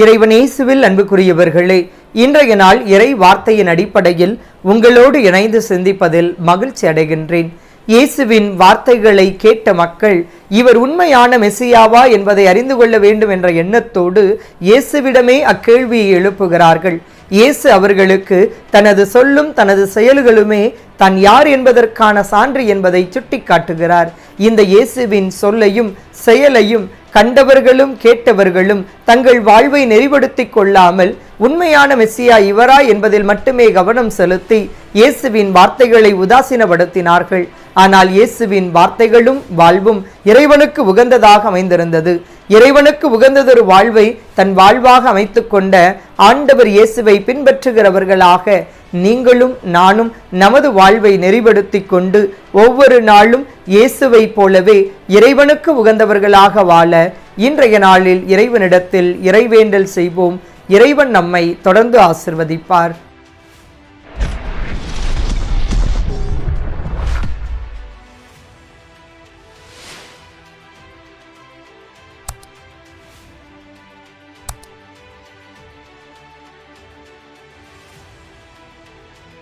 இறைவனேசுவில் அன்புக்குரியவர்களே இன்றைய நாள் இறை வார்த்தையின் அடிப்படையில் உங்களோடு இணைந்து சிந்திப்பதில் மகிழ்ச்சி அடைகின்றேன். இயேசுவின் வார்த்தைகளை கேட்ட மக்கள் இவர் உண்மையான மெசியாவா? என்பதை அறிந்து கொள்ள வேண்டும் என்ற எண்ணத்தோடு இயேசுவிடமே அக்கேள்வியை எழுப்புகிறார்கள். இயேசு அவர்களுக்கு தனது சொல்லும் தனது செயல்களுமே தான் யார் என்பதற்கான சான்று என்பதை சுட்டிக்காட்டுகிறார். இந்த இயேசுவின் சொல்லையும் செயலையும் கண்டவர்களும் கேட்டவர்களும் தங்கள் வாழ்வை நெறிப்படுத்திக் கொள்ளாமல் உண்மையான மெஸ்ஸியா இவரா என்பதில் மட்டுமே கவனம் செலுத்தி இயேசுவின் வார்த்தைகளை உதாசீனப்படுத்தினார்கள். ஆனால் இயேசுவின் வார்த்தைகளும் வாழ்வும் இறைவனுக்கு உகந்ததாக அமைந்திருந்தது. இறைவனுக்கு உகந்ததொரு வாழ்வை தன் வாழ்வாக அமைத்து கொண்ட ஆண்டவர் இயேசுவை பின்பற்றுகிறவர்களாக நீங்களும் நானும் நமது வாழ்வை நெறிப்படுத்தி கொண்டு ஒவ்வொரு நாளும் இயேசுவை போலவே இறைவனுக்கு உகந்தவர்களாக வாழ இன்றைய நாளில் இறைவனிடத்தில் இறைவேண்டல் செய்வோம். இறைவன் நம்மை தொடர்ந்து ஆசிர்வதிப்பார்.